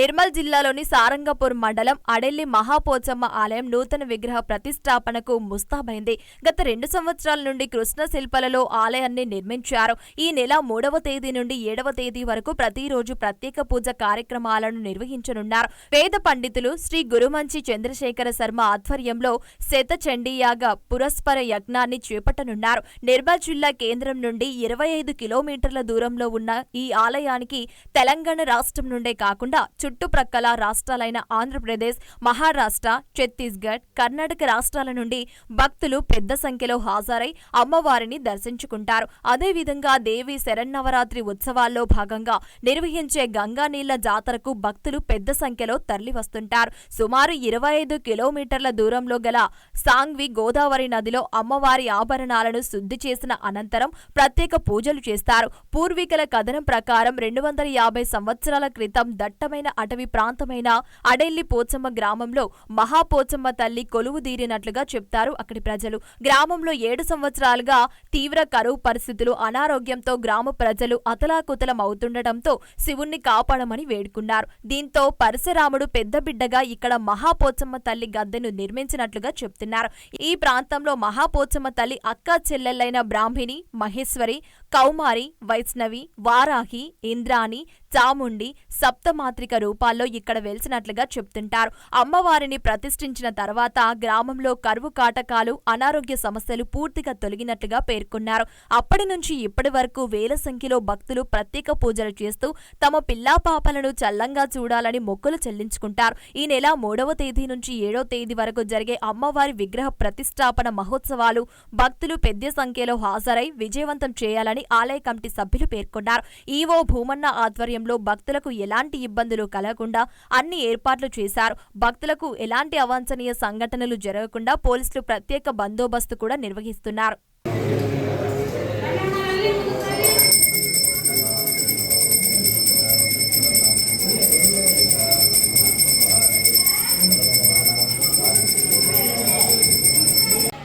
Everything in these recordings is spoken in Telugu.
నిర్మల్ జిల్లాలోని సారంగపూర్ మండలం అడెల్లి మహాపోచమ్మ ఆలయం నూతన విగ్రహ ప్రతిష్టాపనకు ముస్తాబైంది. గత రెండు సంవత్సరాల నుండి కృష్ణ శిల్పలలో ఆలయాన్ని నిర్మించారు. ఈ నెల మూడవ తేదీ నుండి ఏడవ తేదీ వరకు ప్రతిరోజు ప్రత్యేక పూజ కార్యక్రమాలను నిర్వహించనున్నారు. వేద పండితులు శ్రీ గురుమంచి చంద్రశేఖర శర్మ ఆధ్వర్యంలో శతచండీయాగ పురస్పర యజ్ఞాన్ని చేపట్టనున్నారు. నిర్మల్ జిల్లా కేంద్రం నుండి ఇరవై ఐదు కిలోమీటర్ల దూరంలో ఉన్న ఈ ఆలయానికి తెలంగాణ రాష్ట్రం నుండే కాకుండా చుట్టుప్రక్కల రాష్ట్రాలైన ఆంధ్రప్రదేశ్ మహారాష్ట్ర ఛత్తీస్గఢ్ కర్ణాటక రాష్ట్రాల నుండి భక్తులు పెద్ద సంఖ్యలో హాజరై అమ్మవారిని దర్శించుకుంటారు. అదేవిధంగా దేవి శరన్నవరాత్రి ఉత్సవాల్లో భాగంగా నిర్వహించే గంగానీళ్ళ జాతరకు భక్తులు పెద్ద సంఖ్యలో తరలివస్తుంటారు. సుమారు ఇరవై ఐదు కిలోమీటర్ల దూరంలో గల సాంగ్వి గోదావరి నదిలో అమ్మవారి ఆభరణాలను శుద్ధి చేసిన అనంతరం ప్రత్యేక పూజలు చేస్తారు. పూర్వీకుల కథనం ప్రకారం రెండు వందల యాభై సంవత్సరాల క్రితం దట్టమైన అటవీ ప్రాంతమైన అడెల్లి పోచమ్మ గ్రామంలో మహాపోచమ్మ తల్లి కొలువు దీరినట్లుగా చెప్తారు అక్కడి ప్రజలు. గ్రామంలో ఏడు సంవత్సరాలుగా తీవ్ర కరువు పరిస్థితులు అనారోగ్యంతో గ్రామ ప్రజలు అతలాకుతలం అవుతుండటంతో శివుణ్ణి కాపాడమని వేడుకున్నారు. దీంతో పరశురాముడు పెద్ద బిడ్డగా ఇక్కడ మహాపోచమ్మ తల్లి గద్దెను నిర్మించినట్లుగా చెప్తున్నారు. ఈ ప్రాంతంలో మహాపోచమ్మ తల్లి అక్క చెల్లెలైన బ్రాహ్మిణి మహేశ్వరి కౌమారి వైష్ణవి వారాహి ఇంద్రాణి చాముండి సప్తమాత్రిక రూపాల్లో ఇక్కడ వెలిసినట్లుగా చెప్తుంటారు. అమ్మవారిని ప్రతిష్ఠించిన తర్వాత గ్రామంలో కరువు కాటకాలు అనారోగ్య సమస్యలు పూర్తిగా తొలగినట్లుగా పేర్కొన్నారు. అప్పటి నుంచి ఇప్పటి వరకు వేల సంఖ్యలో భక్తులు ప్రత్యేక పూజలు చేస్తూ తమ పిల్లా పాపలను చల్లంగా చూడాలని మొక్కులు చెల్లించుకుంటారు. ఈ నెల మూడవ తేదీ నుంచి ఏడో తేదీ వరకు జరిగే అమ్మవారి విగ్రహ ప్రతిష్టాపన మహోత్సవాలు భక్తులు పెద్ద సంఖ్యలో హాజరై విజయవంతం చేయాలని ఆలయ కమిటీ సభ్యులు పేర్కొన్నారు. ఈవో భూమన్న ఆధ్వర్యంలో భక్తులకు ఎలాంటి ఇబ్బందులు కలగకుండా అన్ని ఏర్పాట్లు చేశారు. భక్తులకు ఎలాంటి అవాంఛనీయ సంఘటనలు జరగకుండా పోలీసులు ప్రత్యేక బందోబస్తు కూడా నిర్వహిస్తున్నారు.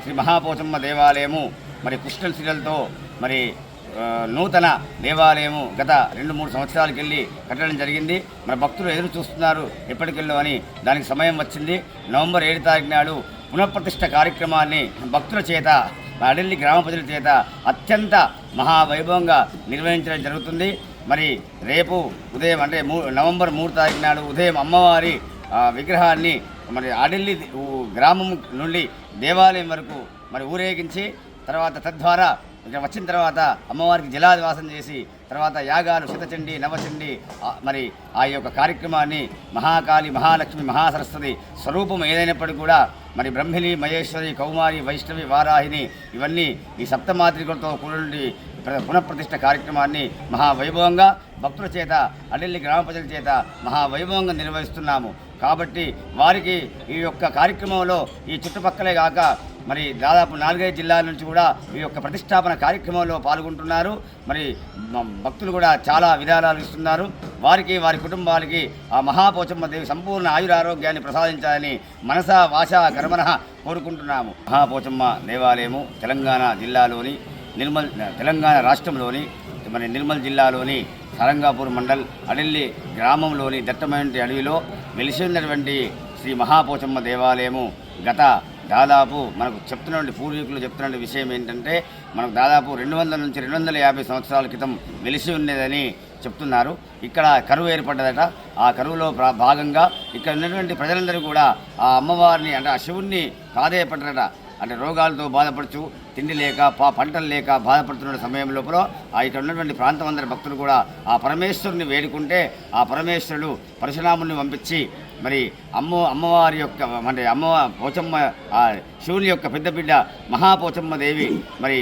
శ్రీ మహాపోచమ్మ దేవాలయము మరి కృష్ణ శిలలతో మరి నూతన దేవాలయము గత రెండు మూడు సంవత్సరాలకి వెళ్ళి కట్టడం జరిగింది. మన భక్తులు ఎదురు చూస్తున్నారు ఎప్పటికెళ్ళో అని దానికి సమయం వచ్చింది. నవంబర్ ఏడు తారీఖు నాడు పునఃప్రతిష్ఠ కార్యక్రమాన్ని భక్తుల చేత అడెల్లి గ్రామ ప్రజల చేత అత్యంత మహావైభవంగా నిర్వహించడం జరుగుతుంది. మరి రేపు ఉదయం అంటే మూ నవంబర్ మూడు తారీఖు నాడు ఉదయం అమ్మవారి విగ్రహాన్ని మరి అడెల్లి గ్రామం నుండి దేవాలయం వరకు మరి ఊరేగించి తర్వాత తద్వారా ఇక్కడ వచ్చిన తర్వాత అమ్మవారికి జలాదివాసం చేసి తర్వాత యాగాలు శతచండి నవచండి మరి ఆ యొక్క కార్యక్రమాన్ని మహాకాళి మహాలక్ష్మి మహాసరస్వతి స్వరూపం ఏదైనప్పటికీ కూడా మరి బ్రహ్మిణి మహేశ్వరి కౌమారి వైష్ణవి వారాహిని ఇవన్నీ ఈ సప్తమాత్రికలతో కూడి ప్ర- కార్యక్రమాన్ని మహావైభవంగా భక్తుల చేత అడెల్లి గ్రామ ప్రజల చేత మహావైభవంగా నిర్వహిస్తున్నాము. కాబట్టి వారికి ఈ యొక్క కార్యక్రమంలో ఈ చుట్టుపక్కలే కాక మరి దాదాపు నాలుగైదు జిల్లాల నుంచి కూడా ఈ యొక్క ప్రతిష్టాపన కార్యక్రమంలో పాల్గొంటున్నారు. మరి భక్తులు కూడా చాలా విధానాలు ఇస్తున్నారు. వారికి వారి కుటుంబాలకి ఆ మహాపోచమ్మ దేవి సంపూర్ణ ఆయురారోగ్యాన్ని ప్రసాదించాలని మనస వాచ కర్మన కోరుకుంటున్నాము. మహాపోచమ్మ దేవాలయము తెలంగాణ జిల్లాలోని నిర్మల్ తెలంగాణ రాష్ట్రంలోని మరి నిర్మల్ జిల్లాలోని సరంగాపూర్ మండల్ అడెల్లి గ్రామంలోని దట్టమైన అడవిలో వెలిసినటువంటి శ్రీ మహాపోచమ్మ దేవాలయము గత దాదాపు మనకు చెప్తున్నటువంటి పూర్వీకులు చెప్తున్న విషయం ఏంటంటే మనకు దాదాపు రెండు వందల నుంచి రెండు వందల యాభై సంవత్సరాల క్రితం వెలిసి ఉండేదని చెప్తున్నారు. ఇక్కడ కరువు ఏర్పడ్డదట. ఆ కరువులో భాగంగా ఇక్కడ ఉన్నటువంటి ప్రజలందరూ కూడా ఆ అమ్మవారిని అంటే ఆ శివుణ్ణి కాదేయపడ్డట అంటే రోగాలతో బాధపడుచు తిండి లేక పా పంటలు లేక బాధపడుతున్న సమయం లోపల ఆ ఇక్కడ ఉన్నటువంటి ప్రాంతం అందరి భక్తులు కూడా ఆ పరమేశ్వరుని వేడుకుంటే ఆ పరమేశ్వరుడు పరశురాముని పంపించి మరి అమ్మ అమ్మవారి యొక్క అంటే అమ్మ పోచమ్మ శివుని యొక్క పెద్ద బిడ్డ మహాపోచమ్మ దేవి మరి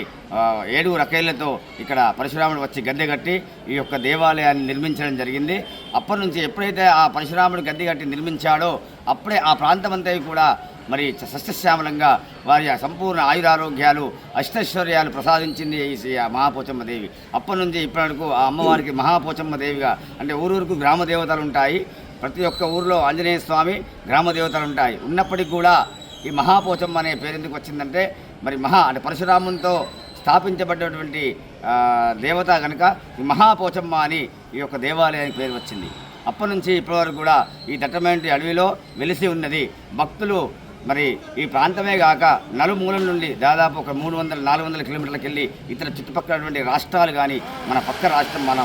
ఏడు రకేళ్ళతో ఇక్కడ పరశురాముడు వచ్చి గద్దె కట్టి ఈ యొక్క దేవాలయాన్ని నిర్మించడం జరిగింది. అప్పటి నుంచి ఎప్పుడైతే ఆ పరశురాముడు గద్దె కట్టి నిర్మించాడో అప్పుడే ఆ ప్రాంతం అంతా కూడా మరి సస్యశ్యామలంగా వారి ఆ సంపూర్ణ ఆయురారోగ్యాలు అష్టైశ్వర్యాలు ప్రసాదించింది ఈ శ్రీ మహాపోచమ్మ దేవి. అప్పటి నుంచి ఇప్పటి వరకు ఆ అమ్మవారికి మహాపోచమ్మ దేవిగా అంటే ఊరూరుకు గ్రామ దేవతలు ఉంటాయి. ప్రతి ఒక్క ఊరిలో ఆంజనేయ స్వామి గ్రామ దేవతలు ఉంటాయి. ఉన్నప్పటికీ కూడా ఈ మహాపోచమ్మ అనే పేరు ఎందుకు వచ్చిందంటే మరి మహా అంటే పరశురామునితో స్థాపించబడినటువంటి దేవత కనుక ఈ మహాపోచమ్మ అని ఈ యొక్క దేవాలయానికి పేరు వచ్చింది. అప్పటి నుంచి ఇప్పటివరకు కూడా ఈ దట్టమైన అడవిలో వెలిసి ఉన్నది. భక్తులు మరి ఈ ప్రాంతమే కాక నలుమూలల నుండి దాదాపు ఒక మూడు వందల నాలుగు వందల కిలోమీటర్లకు వెళ్ళి ఇతర చుట్టుపక్కల రాష్ట్రాలు కానీ మన పక్క రాష్ట్రం మన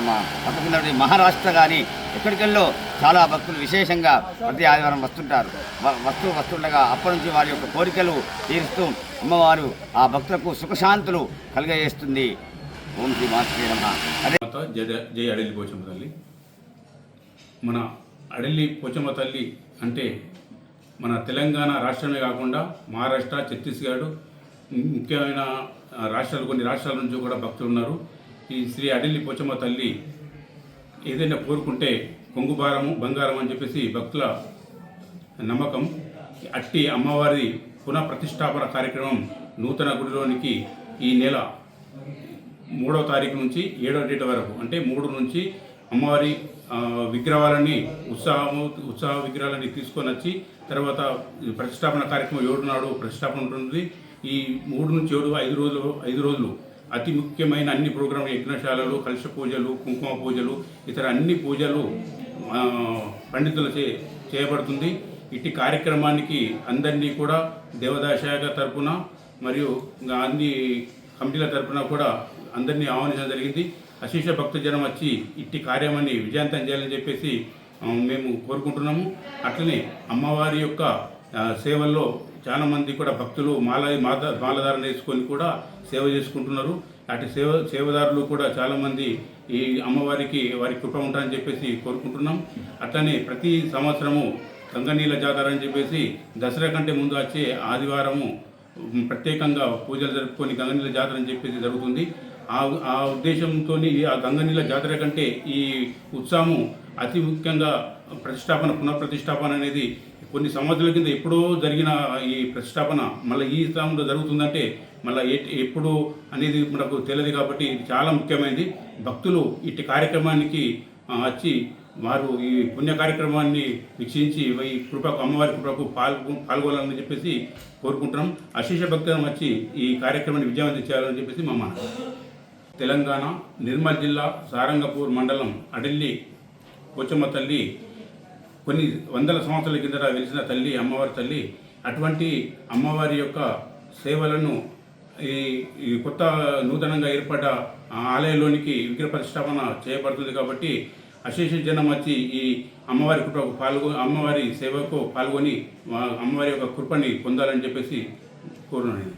పక్కకున్నటువంటి మహారాష్ట్ర కానీ ఎక్కడికెళ్ళో చాలా భక్తులు విశేషంగా ప్రతి ఆదివారం వస్తుంటారు. వ- వస్తూ వస్తుండగా అప్పటి నుంచి వారి యొక్క కోరికలు తీరుస్తూ అమ్మవారు ఆ భక్తులకు సుఖశాంతులు కలుగజేస్తుంది. ఓం శ్రీ మాత్రే అదే మాత జయ జయ అడలి పోచమ్మ తల్లి. మన అడలి పోచమ్మ తల్లి అంటే మన తెలంగాణ రాష్ట్రమే కాకుండా మహారాష్ట్ర ఛత్తీస్గఢ్ ముఖ్యమైన రాష్ట్రాలు కొన్ని రాష్ట్రాల నుంచి కూడా భక్తులు ఉన్నారు. ఈ శ్రీ అడలి పోచమ్మ తల్లి ఏదైనా కోరుకుంటే కొంగుభారము బంగారం అని చెప్పేసి భక్తుల నమ్మకం. అట్టి అమ్మవారి పునః ప్రతిష్టాపన కార్యక్రమం నూతన గుడిలోనికి ఈ నెల మూడో తారీఖు నుంచి ఏడో డేట్ వరకు అంటే మూడు నుంచి అమ్మవారి విగ్రహాలని ఉత్సాహము ఉత్సాహ విగ్రహాలని తీసుకొని వచ్చి తర్వాత ప్రతిష్టాపన కార్యక్రమం ఏడు నాడు ప్రతిష్టాపన ఉంటుంది. ఈ మూడు నుంచి ఏడు ఐదు రోజులు ఐదు రోజులు అతి ముఖ్యమైన అన్ని ప్రోగ్రాం యజ్ఞశాలలు కలుష పూజలు కుంకుమ పూజలు ఇతర అన్ని పూజలు పండితులచే పండితుల చే చేయబడుతుంది. ఇట్టి కార్యక్రమానికి అందరినీ కూడా దేవదాశాఖ తరపున మరియు అన్ని కమిటీల తరపున కూడా అందరినీ ఆహ్వానించడం జరిగింది. అశేష భక్తజనం వచ్చి ఇట్టి కార్యమాన్ని విజయంతం చేయాలని చెప్పేసి మేము కోరుకుంటున్నాము. అట్లనే అమ్మవారి యొక్క సేవల్లో చాలా మంది కూడా భక్తులు మాల మాత మాలధారణ వేసుకొని కూడా సేవ చేసుకుంటున్నారు. అటు సేవ సేవదారులు కూడా చాలామంది ఈ అమ్మవారికి వారి కృప ఉంటారని చెప్పేసి కోరుకుంటున్నాం. అట్లనే ప్రతి సంవత్సరము గంగనీళ్ళ జాతర అని చెప్పేసి దసరా కంటే ముందు వచ్చే ఆదివారము ప్రత్యేకంగా పూజలు జరుపుకొని గంగనీళ్ళ జాతర అని చెప్పేసి జరుగుతుంది. ఆ ఆ ఉద్దేశంతో ఆ గంగనీళ్ళ జాతర కంటే ఈ ఉత్సవము అతి ముఖ్యంగా ప్రతిష్టాపన పునఃప్రతిష్టాపన అనేది కొన్ని సంవత్సరాల కింద ఎప్పుడో జరిగిన ఈ ప్రతిష్టాపన మళ్ళీ ఈ స్థానంలో జరుగుతుందంటే మళ్ళీ ఎప్పుడు అనేది మనకు తెలియదు కాబట్టి ఇది చాలా ముఖ్యమైనది. భక్తులు ఇట్టి కార్యక్రమానికి వచ్చి వారు ఈ పుణ్య కార్యక్రమాన్ని వీక్షించి ఈ కృపకు అమ్మవారి కృపకు పాల్గొ పాల్గొనాలని చెప్పేసి కోరుకుంటున్నాం. అశేష భక్తులను వచ్చి ఈ కార్యక్రమాన్ని విజయవంతం చేయాలని చెప్పేసి మా తెలంగాణ నిర్మల్ జిల్లా సారంగపూర్ మండలం అడిల్లి పోచమ్మ తల్లి కొన్ని వందల సంవత్సరాల కిందట వెలిసిన తల్లి అమ్మవారి తల్లి అటువంటి అమ్మవారి యొక్క సేవలను ఈ ఈ కొత్త నూతనంగా ఏర్పడ్డ ఆ ఆలయంలోనికి విగ్రహ ప్రతిష్టాపన చేయబడుతుంది కాబట్టి అశేష జనం వచ్చి ఈ అమ్మవారి కృపకు పాల్గొ అమ్మవారి సేవకు పాల్గొని అమ్మవారి యొక్క కృపని పొందాలని చెప్పేసి కోరున్నాను